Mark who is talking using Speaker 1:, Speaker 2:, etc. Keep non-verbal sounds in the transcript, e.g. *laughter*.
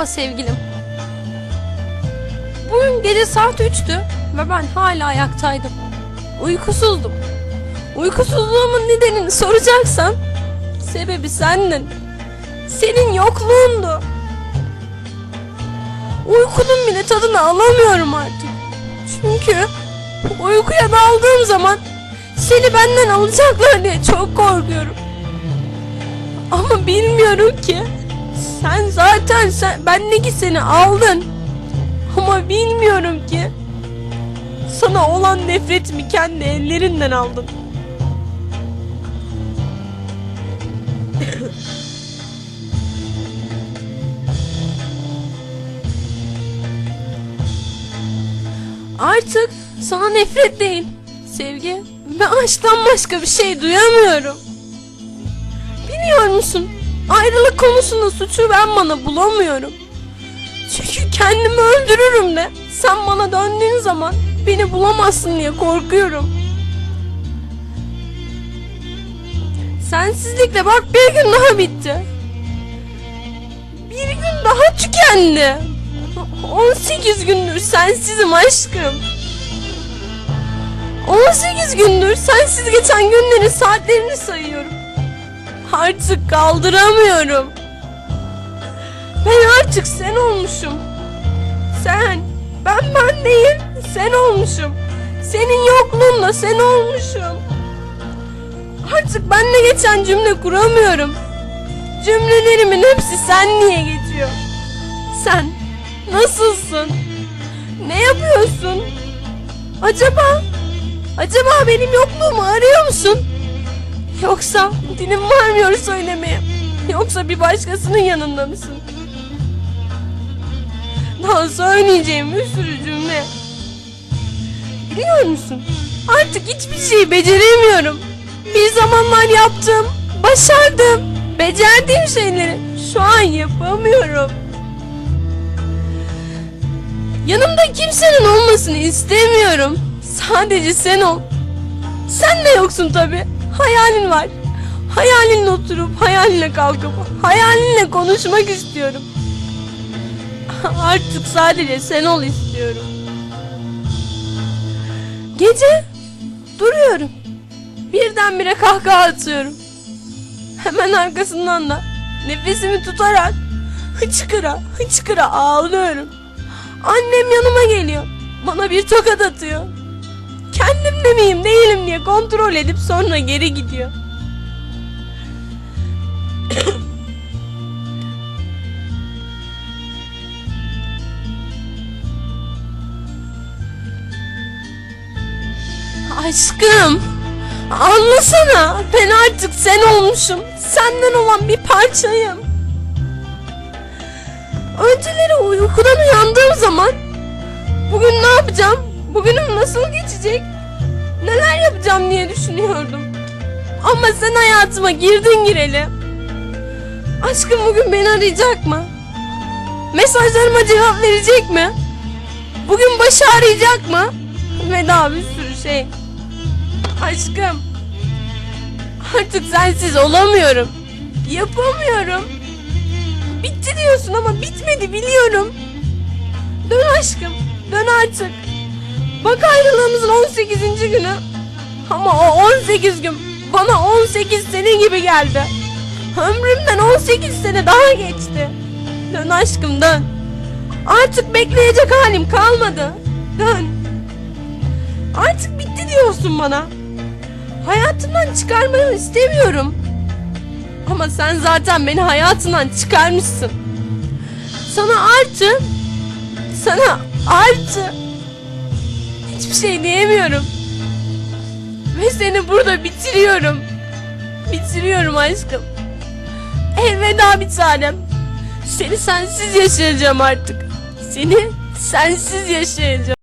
Speaker 1: Merhaba sevgilim. Bugün gece saat 3'tü ve ben hala ayaktaydım. Uykusuzdum. Uykusuzluğumun nedenini soracaksan sebebi sendin. Senin yokluğundu. Uykunun bile tadını alamıyorum artık. Çünkü uykuya daldığım zaman seni benden alacaklar diye çok korkuyorum. Ama bilmiyorum ki. Sen zaten sen bendeki seni aldın. Ama bilmiyorum ki. Sana olan nefretimi kendi ellerinden aldın. Artık sana nefret değil, sevgi ve aşktan başka bir şey duyamıyorum. Biliyor musun? Ayrılık konusunda suçu ben bana bulamıyorum. Çünkü kendimi öldürürüm de sen bana döndüğün zaman beni bulamazsın diye korkuyorum. Sensizlikle bak bir gün daha bitti. Bir gün daha tükendi. 18 gündür sensizim aşkım. 18 gündür sensiz geçen günlerin saatlerini sayıyorum. Artık kaldıramıyorum. Ben artık sen olmuşum. Sen. Ben ben değil. Sen olmuşum. Senin yokluğunla sen olmuşum. Artık benle geçen cümle kuramıyorum. Cümlelerimin hepsi sen niye geçiyor? Sen nasılsın? Ne yapıyorsun? Acaba acaba benim yokluğumu arıyor musun? Yoksa dilim varmıyor söylemeye. Yoksa bir başkasının yanında mısın? Daha söyleyeceğim bir sürü cümle. Biliyor musun? Artık hiçbir şeyi beceremiyorum. Bir zamanlar yaptım, başardım, becerdiğim şeyleri şu an yapamıyorum. Yanımda kimsenin olmasını istemiyorum. Sadece sen ol. Sen de yoksun tabi. Hayalin var. Hayalinle oturup hayalinle kalkıp hayalinle konuşmak istiyorum. Artık sadece sen ol istiyorum. Gece duruyorum. Birdenbire kahkaha atıyorum. Hemen arkasından da nefesimi tutarak hıçkıra hıçkıra ağlıyorum. Annem yanıma geliyor. Bana bir tokat atıyor. Kendim de miyim değilim diye kontrol edip sonra geri gidiyor. *coughs* Aşkım anlasana ben artık sen olmuşum. Senden olan bir parçayım. Önceleri uykudan uyandığım zaman bugün ne yapacağım? Bugünüm nasıl geçecek? Neler yapacağım diye düşünüyordum. Ama sen hayatıma girdin gireli. Aşkım bugün beni arayacak mı? Mesajlarıma cevap verecek mi? Bugün başı arayacak mı? Ve daha bir sürü şey. Aşkım. Artık sensiz olamıyorum. Yapamıyorum. Bitti diyorsun ama bitmedi biliyorum. Dön aşkım. Dön artık. Bak ayrılığımızın 18. günü. Ama o 18 gün bana 18 sene gibi geldi. Ömrümden 18 sene daha geçti. Dön aşkım dön. Artık bekleyecek halim kalmadı. Dön. Artık bitti diyorsun bana. Hayatımdan çıkarmayı istemiyorum. Ama sen zaten beni hayatından çıkarmışsın. Sana artı sana artı hiçbir şey diyemiyorum. Ve seni burada bitiriyorum. Bitiriyorum aşkım. Elveda bir tanem. Seni sensiz yaşayacağım artık. Seni sensiz yaşayacağım.